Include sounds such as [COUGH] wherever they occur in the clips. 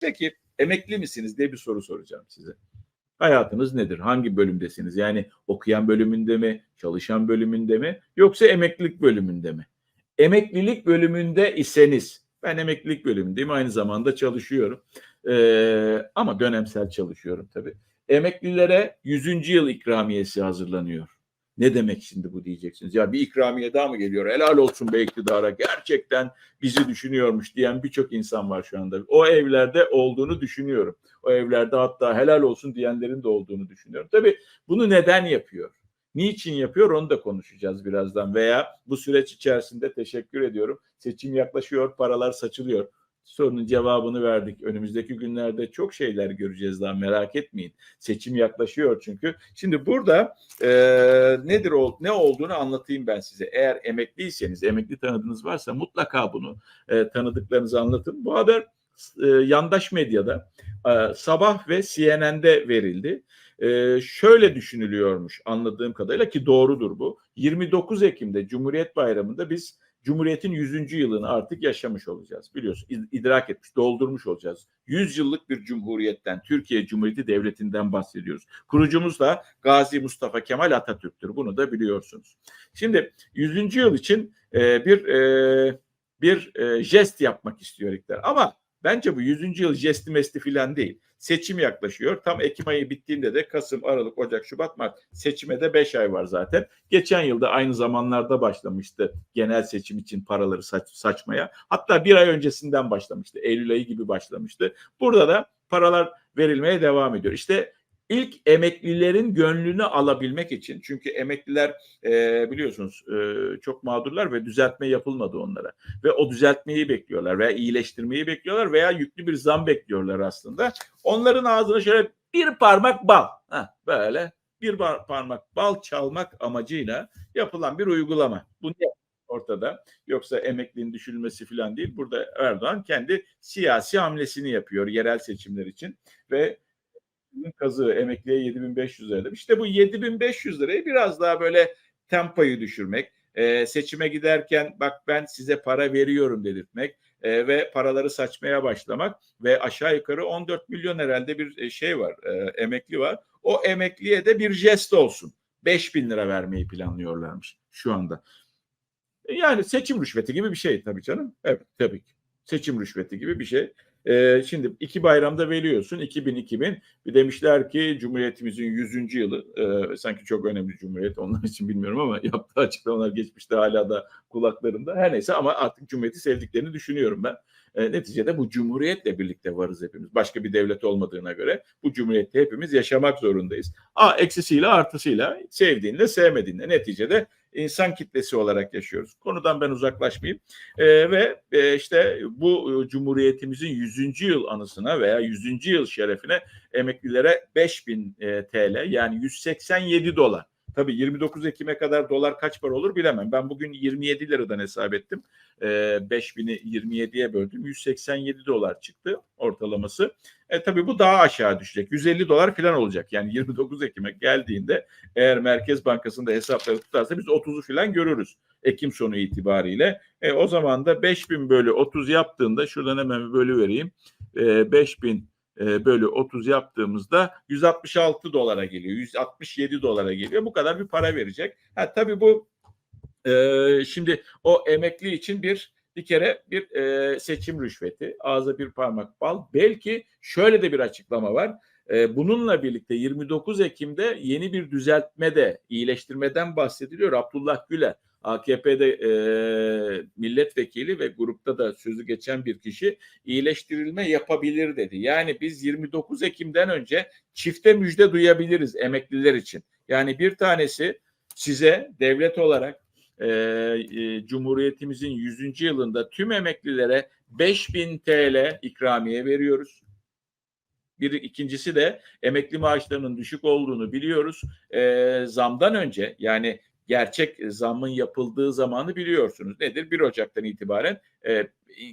Peki emekli misiniz diye bir soru soracağım size. Hayatınız nedir? Hangi bölümdesiniz? Yani okuyan bölümünde mi, çalışan bölümünde mi, yoksa emeklilik bölümünde mi? Emeklilik bölümünde iseniz, ben emeklilik bölümündeyim, aynı zamanda çalışıyorum. Ee, ama dönemsel çalışıyorum tabii. Emeklilere 100. yıl ikramiyesi hazırlanıyor. Ne demek şimdi bu diyeceksiniz? Ya bir ikramiye daha mı geliyor? Helal olsun be iktidara. Gerçekten bizi düşünüyormuş diyen birçok insan var şu anda. O evlerde olduğunu düşünüyorum. O evlerde hatta helal olsun diyenlerin de olduğunu düşünüyorum. Tabii bunu neden yapıyor? Niçin yapıyor onu da konuşacağız birazdan. Veya bu süreç içerisinde teşekkür ediyorum. Seçim yaklaşıyor, paralar saçılıyor sorunun cevabını verdik. Önümüzdeki günlerde çok şeyler göreceğiz daha merak etmeyin. Seçim yaklaşıyor çünkü. Şimdi burada e, nedir o ne olduğunu anlatayım ben size. Eğer emekliyseniz, emekli tanıdığınız varsa mutlaka bunu e, tanıdıklarınızı anlatın. Bu haber e, yandaş medyada e, sabah ve CNN'de verildi. E, şöyle düşünülüyormuş anladığım kadarıyla ki doğrudur bu. 29 Ekim'de Cumhuriyet Bayramı'nda biz Cumhuriyet'in 100. yılını artık yaşamış olacağız. Biliyorsun idrak etmiş, doldurmuş olacağız. 100 yıllık bir cumhuriyetten, Türkiye Cumhuriyeti Devleti'nden bahsediyoruz. Kurucumuz da Gazi Mustafa Kemal Atatürk'tür. Bunu da biliyorsunuz. Şimdi 100. yıl için e, bir e, bir e, jest yapmak istiyor iktidar. Ama bence bu 100. yıl jesti mesti filan değil. Seçim yaklaşıyor. Tam Ekim ayı bittiğinde de Kasım, Aralık, Ocak, Şubat, Mart seçime de 5 ay var zaten. Geçen yılda aynı zamanlarda başlamıştı genel seçim için paraları saç, saçmaya. Hatta bir ay öncesinden başlamıştı. Eylül ayı gibi başlamıştı. Burada da paralar verilmeye devam ediyor. İşte ilk emeklilerin gönlünü alabilmek için çünkü emekliler e, biliyorsunuz e, çok mağdurlar ve düzeltme yapılmadı onlara ve o düzeltmeyi bekliyorlar veya iyileştirmeyi bekliyorlar veya yüklü bir zam bekliyorlar aslında. Onların ağzına şöyle bir parmak bal Heh, böyle bir parmak bal çalmak amacıyla yapılan bir uygulama. Bu ne ortada. Yoksa emekliliğin düşülmesi falan değil. Burada Erdoğan kendi siyasi hamlesini yapıyor yerel seçimler için ve kazığı emekliye 7500 lira. İşte bu 7500 lirayı biraz daha böyle tempoyu düşürmek, e, seçime giderken bak ben size para veriyorum dedirtmek e, ve paraları saçmaya başlamak ve aşağı yukarı 14 milyon herhalde bir şey var, e, emekli var. O emekliye de bir jest olsun. 5 bin lira vermeyi planlıyorlarmış şu anda. Yani seçim rüşveti gibi bir şey tabii canım. Evet tabii ki. Seçim rüşveti gibi bir şey. Ee, şimdi iki bayramda veriyorsun 2000-2000 bir demişler ki Cumhuriyetimizin 100. yılı e, sanki çok önemli Cumhuriyet onlar için bilmiyorum ama [LAUGHS] yaptığı açıklamalar geçmişte hala da kulaklarında her neyse ama artık Cumhuriyeti sevdiklerini düşünüyorum ben. E, neticede bu Cumhuriyetle birlikte varız hepimiz. Başka bir devlet olmadığına göre bu Cumhuriyette hepimiz yaşamak zorundayız. A eksisiyle artısıyla sevdiğinle sevmediğinle neticede insan kitlesi olarak yaşıyoruz. Konudan ben uzaklaşmayayım. E, ve e, işte bu e, Cumhuriyetimizin 100. yıl anısına veya 100. yıl şerefine emeklilere 5000 e, TL yani 187 dolar. Tabii 29 Ekim'e kadar dolar kaç para olur bilemem. Ben bugün 27 liradan hesap ettim. E, 5000'i 27'ye böldüm. 187 dolar çıktı ortalaması. E, tabii bu daha aşağı düşecek. 150 dolar falan olacak. Yani [LAUGHS] 29 Ekim'e geldiğinde eğer Merkez Bankası'nda hesapları tutarsa biz 30'u falan görürüz. Ekim sonu itibariyle. E, o zaman da 5000 bölü 30 yaptığında şuradan hemen bir bölü vereyim. E, 5000 e, bölü 30 yaptığımızda 166 dolara geliyor. 167 dolara geliyor. Bu kadar bir para verecek. Ha, tabii bu e, şimdi o emekli için bir bir kere bir e, seçim rüşveti, ağza bir parmak bal. Belki şöyle de bir açıklama var. E, bununla birlikte 29 Ekim'de yeni bir düzeltme de iyileştirmeden bahsediliyor. Abdullah Güler AKP'de e, milletvekili ve grupta da sözü geçen bir kişi iyileştirilme yapabilir dedi. Yani biz 29 Ekim'den önce çifte müjde duyabiliriz emekliler için. Yani bir tanesi size devlet olarak e, e, Cumhuriyetimizin 100. yılında tüm emeklilere 5000 TL ikramiye veriyoruz. Bir ikincisi de emekli maaşlarının düşük olduğunu biliyoruz. E, zamdan önce yani gerçek zammın yapıldığı zamanı biliyorsunuz. Nedir? 1 Ocak'tan itibaren e,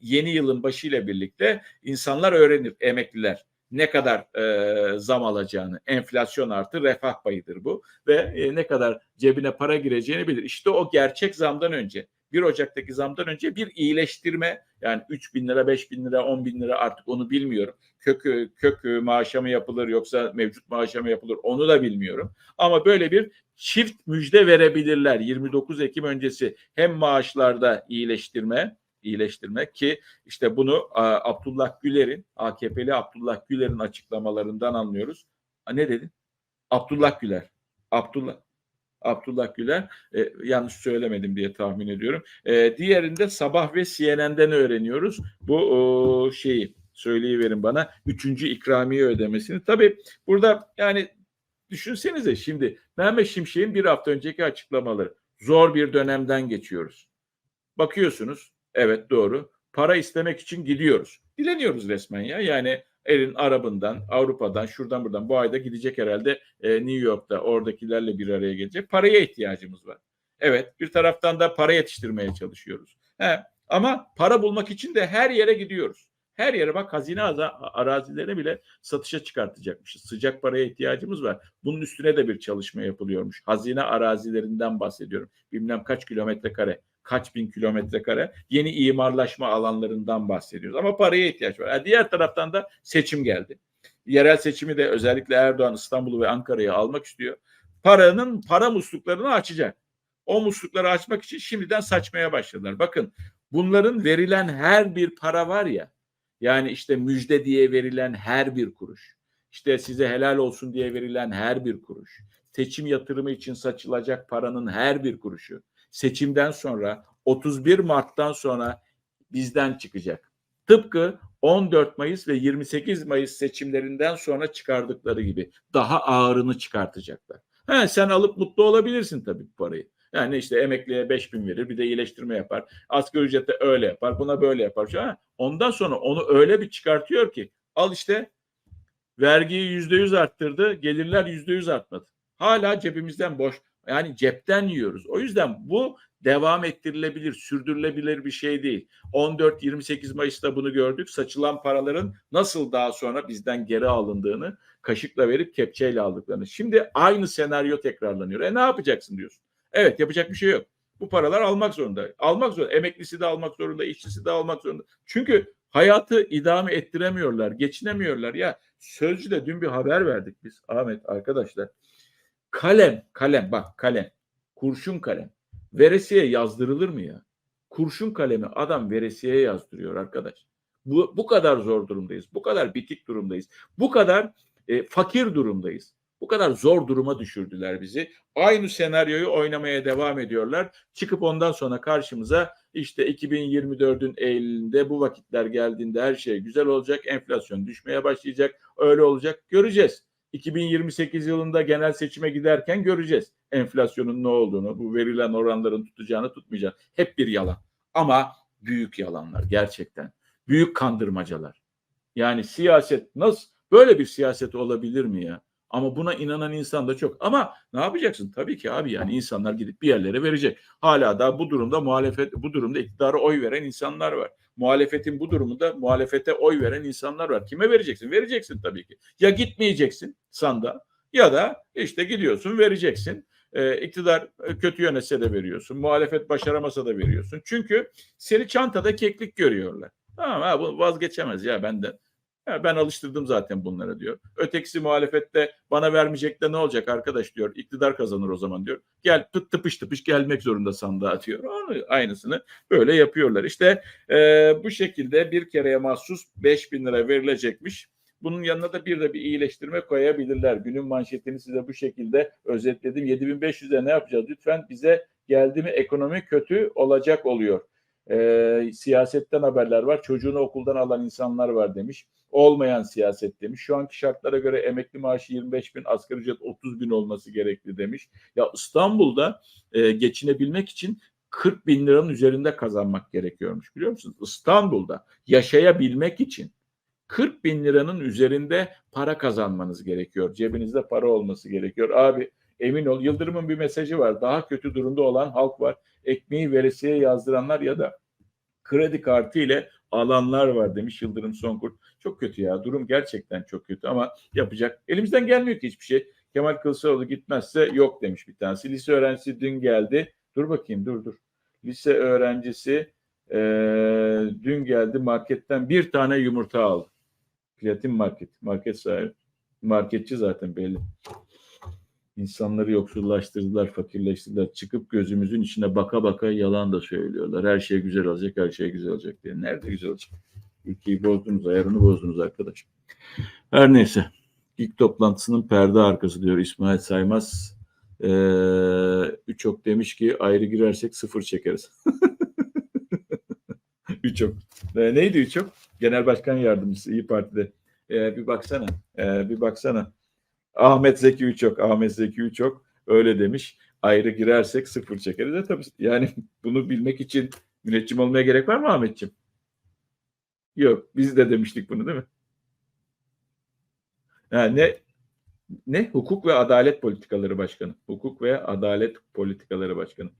yeni yılın başıyla birlikte insanlar öğrenir, emekliler ne kadar e, zam alacağını, enflasyon artı refah payıdır bu ve e, ne kadar cebine para gireceğini bilir. İşte o gerçek zamdan önce 1 Ocak'taki zamdan önce bir iyileştirme yani 3 bin lira, 5 bin lira, 10 bin lira artık onu bilmiyorum. Kök, kök maaşa mı yapılır yoksa mevcut maaşa mı yapılır onu da bilmiyorum. Ama böyle bir çift müjde verebilirler 29 Ekim öncesi hem maaşlarda iyileştirme iyileştirme ki işte bunu Abdullah Güler'in AKP'li Abdullah Güler'in açıklamalarından anlıyoruz. Ne dedi? Abdullah Güler. Abdullah Abdullah Güler e, yanlış söylemedim diye tahmin ediyorum. E, diğerinde sabah ve CNN'den öğreniyoruz bu o, şeyi söyleyiverin bana üçüncü ikramiye ödemesini. Tabii burada yani düşünsenize şimdi Mehmet Şimşek'in bir hafta önceki açıklamaları zor bir dönemden geçiyoruz. Bakıyorsunuz evet doğru para istemek için gidiyoruz. Dileniyoruz resmen ya yani elin Arabından, Avrupa'dan, şuradan buradan bu ayda gidecek herhalde e, New York'ta oradakilerle bir araya gelecek. Paraya ihtiyacımız var. Evet bir taraftan da para yetiştirmeye çalışıyoruz. He, ama para bulmak için de her yere gidiyoruz. Her yere bak hazine arazilerini bile satışa çıkartacakmışız. Sıcak paraya ihtiyacımız var. Bunun üstüne de bir çalışma yapılıyormuş. Hazine arazilerinden bahsediyorum. Bilmem kaç kilometre kare kaç bin kilometre kare yeni imarlaşma alanlarından bahsediyoruz. Ama paraya ihtiyaç var. Yani diğer taraftan da seçim geldi. Yerel seçimi de özellikle Erdoğan İstanbul'u ve Ankara'yı almak istiyor. Paranın para musluklarını açacak. O muslukları açmak için şimdiden saçmaya başladılar. Bakın bunların verilen her bir para var ya yani işte müjde diye verilen her bir kuruş. işte size helal olsun diye verilen her bir kuruş. Seçim yatırımı için saçılacak paranın her bir kuruşu seçimden sonra 31 Mart'tan sonra bizden çıkacak. Tıpkı 14 Mayıs ve 28 Mayıs seçimlerinden sonra çıkardıkları gibi daha ağırını çıkartacaklar. He, sen alıp mutlu olabilirsin tabii bu parayı. Yani işte emekliye 5 bin verir bir de iyileştirme yapar. Asgari ücrete öyle yapar buna böyle yapar. Ha, ondan sonra onu öyle bir çıkartıyor ki al işte vergiyi yüzde yüz arttırdı gelirler yüzde yüz artmadı. Hala cebimizden boş yani cepten yiyoruz. O yüzden bu devam ettirilebilir, sürdürülebilir bir şey değil. 14-28 Mayıs'ta bunu gördük. Saçılan paraların nasıl daha sonra bizden geri alındığını kaşıkla verip kepçeyle aldıklarını. Şimdi aynı senaryo tekrarlanıyor. E ne yapacaksın diyorsun. Evet yapacak bir şey yok. Bu paralar almak zorunda. Almak zorunda. Emeklisi de almak zorunda, işçisi de almak zorunda. Çünkü hayatı idame ettiremiyorlar, geçinemiyorlar. Ya Sözcü'de dün bir haber verdik biz Ahmet arkadaşlar. Kalem, kalem bak kalem. Kurşun kalem. Veresiye yazdırılır mı ya? Kurşun kalemi adam veresiye yazdırıyor arkadaş. Bu, bu kadar zor durumdayız. Bu kadar bitik durumdayız. Bu kadar e, fakir durumdayız. Bu kadar zor duruma düşürdüler bizi. Aynı senaryoyu oynamaya devam ediyorlar. Çıkıp ondan sonra karşımıza işte 2024'ün Eylül'ünde bu vakitler geldiğinde her şey güzel olacak. Enflasyon düşmeye başlayacak. Öyle olacak. Göreceğiz. 2028 yılında genel seçime giderken göreceğiz enflasyonun ne olduğunu, bu verilen oranların tutacağını tutmayacağını. Hep bir yalan. Ama büyük yalanlar gerçekten. Büyük kandırmacalar. Yani siyaset nasıl böyle bir siyaset olabilir mi ya? Ama buna inanan insan da çok. Ama ne yapacaksın? Tabii ki abi yani insanlar gidip bir yerlere verecek. Hala da bu durumda muhalefet, bu durumda iktidara oy veren insanlar var. Muhalefetin bu durumunda muhalefete oy veren insanlar var. Kime vereceksin? Vereceksin tabii ki. Ya gitmeyeceksin sanda ya da işte gidiyorsun vereceksin. Ee, iktidar kötü yönetse de veriyorsun. Muhalefet başaramasa da veriyorsun. Çünkü seni çantada keklik görüyorlar. Tamam ha bu vazgeçemez ya benden. Ya ben alıştırdım zaten bunlara diyor. Ötekisi muhalefette bana vermeyecek de ne olacak arkadaş diyor. İktidar kazanır o zaman diyor. Gel tıp tıpış tıpış gelmek zorunda sandığa atıyor. Onu, aynısını böyle yapıyorlar. İşte e, bu şekilde bir kereye mahsus 5 bin lira verilecekmiş. Bunun yanına da bir de bir iyileştirme koyabilirler. Günün manşetini size bu şekilde özetledim. 7500'e ne yapacağız? Lütfen bize geldi mi ekonomi kötü olacak oluyor. E, siyasetten haberler var. Çocuğunu okuldan alan insanlar var demiş olmayan siyaset demiş. Şu anki şartlara göre emekli maaşı 25 bin, asgari ücret 30 bin olması gerekli demiş. Ya İstanbul'da e, geçinebilmek için 40 bin liranın üzerinde kazanmak gerekiyormuş biliyor musunuz? İstanbul'da yaşayabilmek için 40 bin liranın üzerinde para kazanmanız gerekiyor. Cebinizde para olması gerekiyor. Abi emin ol Yıldırım'ın bir mesajı var. Daha kötü durumda olan halk var. Ekmeği veresiye yazdıranlar ya da kredi kartı ile alanlar var demiş Yıldırım Sonkurt. Çok kötü ya durum gerçekten çok kötü ama yapacak. Elimizden gelmiyor ki hiçbir şey. Kemal Kılıçdaroğlu gitmezse yok demiş bir tanesi. Lise öğrencisi dün geldi. Dur bakayım dur dur. lise öğrencisi e, dün geldi marketten bir tane yumurta aldı. Platin market, market sahibi. Marketçi zaten belli. İnsanları yoksullaştırdılar, fakirleştirdiler. Çıkıp gözümüzün içine baka baka yalan da söylüyorlar. Her şey güzel olacak, her şey güzel olacak diye. Nerede güzel olacak? Ülkeyi bozdunuz, ayarını bozdunuz arkadaş. Her neyse. İlk toplantısının perde arkası diyor İsmail Saymaz. Ee, Üçok demiş ki ayrı girersek sıfır çekeriz. [LAUGHS] Üçok. Ee, neydi Üçok? Genel Başkan Yardımcısı İyi Parti'de. Ee, bir baksana. Ee, bir baksana. Ahmet Zeki Üçok. Ahmet Zeki Üçok öyle demiş. Ayrı girersek sıfır çekeriz. E, tabii yani [LAUGHS] bunu bilmek için müneccim olmaya gerek var mı Ahmetciğim? Yok. Biz de demiştik bunu değil mi? Ha, ne ne? Hukuk ve Adalet Politikaları Başkanı. Hukuk ve Adalet Politikaları Başkanı.